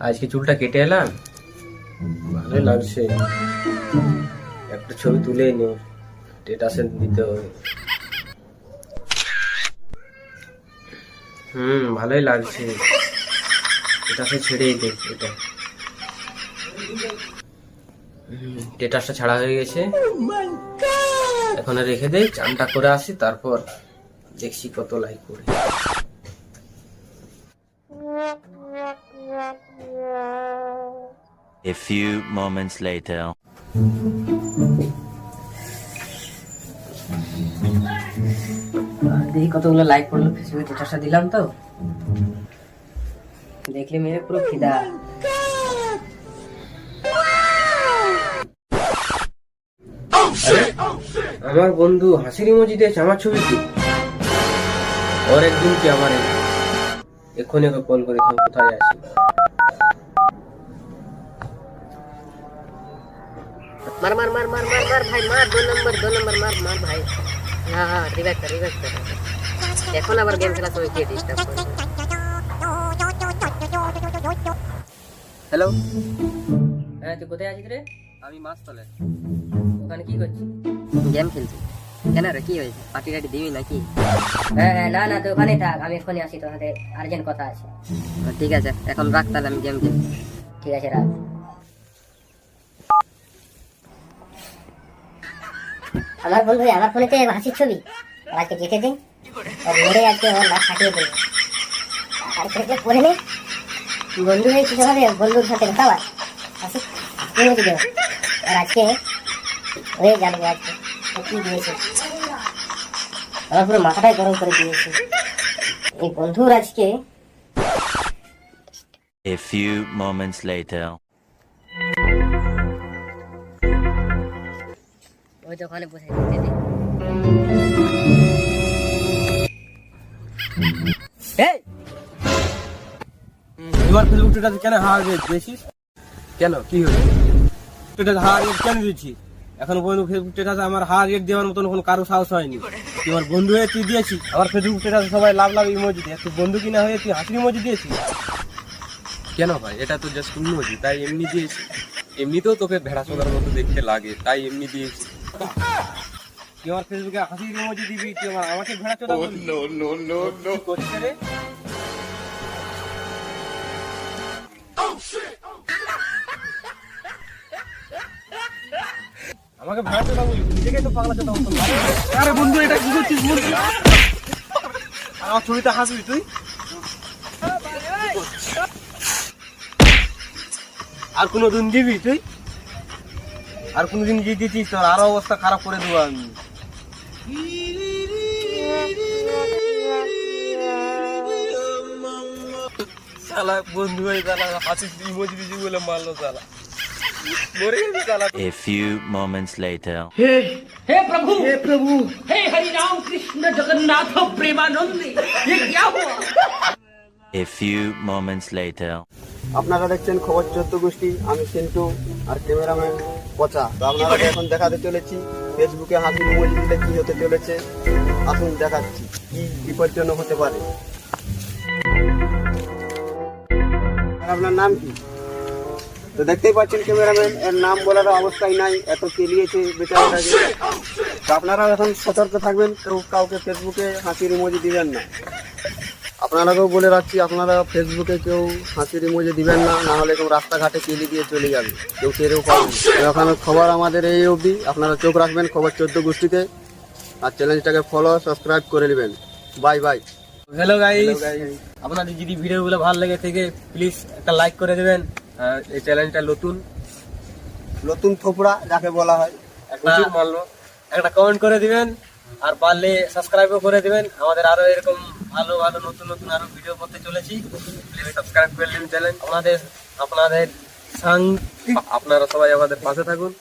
আজকে চুলটা কেটে এলাম? ভালো লাগছে। একটা ছবি তুলে নি। স্টেটাসে দিতে হবে। হুম, ভালোই লাগছে। স্টেটাসে ছেড়েই দে, এটা। স্টেটাসটা ছাড়া হয়ে গেছে। এখন রেখে দেই চানটা করে আসি, তারপর দেখছি কত লাইক করে। A few moments later. দেখি কতগুলো লাইক করল ফেসবুকে স্ট্যাটাসটা দিলাম তো দেখলে মেরে পুরো ফিদা আমার বন্ধু হাসির ইমোজি দিয়েছে আমার ছবি কি ওর একদিন কি আমার। এক্ষুনি ওকে কল করে কোথায় আছি মার মার মার মার মার মার ভাই মার দু নম্বর দু নম্বর মার মার ভাই। হ্যাঁ হ্যাঁ রিভাইভ কর রিভাইভ কর। এখন আবার গেম খেলা তুমি কে হ্যালো হ্যাঁ তুই কোথায় আছিস রে? আমি মাছতলে ওখানে কি করছিস? গেম খেলছি। কেন রে কি হয়েছে? পার্টি টাটি দিবি নাকি? হ্যাঁ হ্যাঁ না না তুই ওখানে থাক আমি এখনই আসি তোর সাথে আর্জেন্ট কথা আছে। ঠিক আছে এখন রাখ তাহলে আমি গেম খেলছি। ঠিক আছে রাখ। আমার বন্ধু আমার ফোনেতে হাসির ছবি। ও আজকে যেতে দিন। মেরে আজকে ওর লাশ ফাটিয়ে দেবো। আর কেটে পরে নে, বন্ধু যেভাবে বন্ধুর সাথে হাসি হাসি মতো আর আজকে হয়ে জানবে আজকে। কি দিয়েছে। আমার পুরো মাথাটাই গরম করে দিয়েছে। এই বন্ধুর আজকে A few moments later. ওই তো ওখানে বসে যেতে দে এই! এবার ফেসবুক স্টেটাস কেন হার দিয়েছিস কেন? কি হয়েছে স্টেটাস হার রেট কেন দিয়েছি এখন পর্যন্ত ফেসবুক স্টেটাস আমার হার রেট দেওয়ার মতন কোনো কারও সাহস হয়নি। আমার বন্ধু হয়ে তুই দিয়েছি আমার ফেসবুক স্টেটাস সবাই লাভ লাভ ইমোজি দিয়ে। তুই বন্ধু কিনা হয়ে তুই হাসির ইমোজি দিয়েছিস? কেন ভাই? এটা তো জাস্ট ইমোজি তাই এমনি দিয়েছি। এমনিতেও তোকে ভেড়া চোদার মতো দেখতে লাগে তাই এমনি দিয়েছি। তুই আমার ফেসবুকে হাসির ইমোজি দিবি তুই আমার আমাকে ভেড়া চোদা বলবি কি করছিস রে? আমাকে ভেড়া চোদা বলবি নিজেকে তো পাগলা চোদা মতন আরে বন্ধু এটা কি করছিস বন্ধু আমার ছবিতে হাসবি তুই? আর কোনো দিন দিবি তুই? আর কোনোদিন যদি দিতিস তোর আরো অবস্থা খারাপ করে দেবো আমি শালা বন্ধু হয়ে শালা হাসিস ইমোজি দিছি বলে মারলো শালা মরে গেছি শালা A few moments later. हे प्रभु हे प्रभु हे हरि राम कृष्ण जगन्नाथ प्रेमानंद ये क्या हुआ A few moments later. আপনারা দেখছেন খবর চোদ্দ গোষ্ঠী আমি সিন্টু আর ক্যামেরাম্যান পচা। তো আপনারা এখন দেখাতে চলেছি ফেসবুকে হাসির দিলে কি হতে চলেছে আসুন দেখাচ্ছি কি বিপজ্জনক হতে পারে। আপনার নাম কি? তো দেখতেই পাচ্ছেন ক্যামেরাম্যান এর নাম বলার অবস্থায় নাই এত কেলিয়েছে বেচারাটাকে। তো আপনারাও এখন সতর্ক থাকবেন কেউ কাউকে ফেসবুকে হাসির ইমোজি দিবেন না। আপনারাকেও বলে রাখছি আপনারা ফেসবুকে কেউ হাসির ইমোজি দিবেন না না হলে কেউ রাস্তাঘাটে কেলি দিয়ে চলে যাবে। কেউ টেরেও পাবে না। এখন খবর আমাদের এই অবধি। আপনারা চোখ রাখবেন খবর চোদ্দ গোষ্ঠীতে। আর চ্যানেলটাকে ফলো সাবস্ক্রাইব করে নেবেন। বাই বাই হ্যালো গাইস আপনাদের যদি ভিডিওগুলো ভালো লেগে থেকে প্লিজ একটা লাইক করে দেবেন। এই চ্যানেলটা নতুন। নতুন থোপড়া যাকে বলা হয়। মানলো একটা কমেন্ট করে দিবেন। আর পারলে সাবস্ক্রাইবও করে দিবেন। আমাদের আরও এরকম ভালো ভালো, নতুন নতুন আরও ভিডিও করতে চলেছি। সাবস্ক্রাইব করলেন চ্যানেল আপনাদের আপনাদের সাং আপনারা সবাই আমাদের পাশে থাকুন।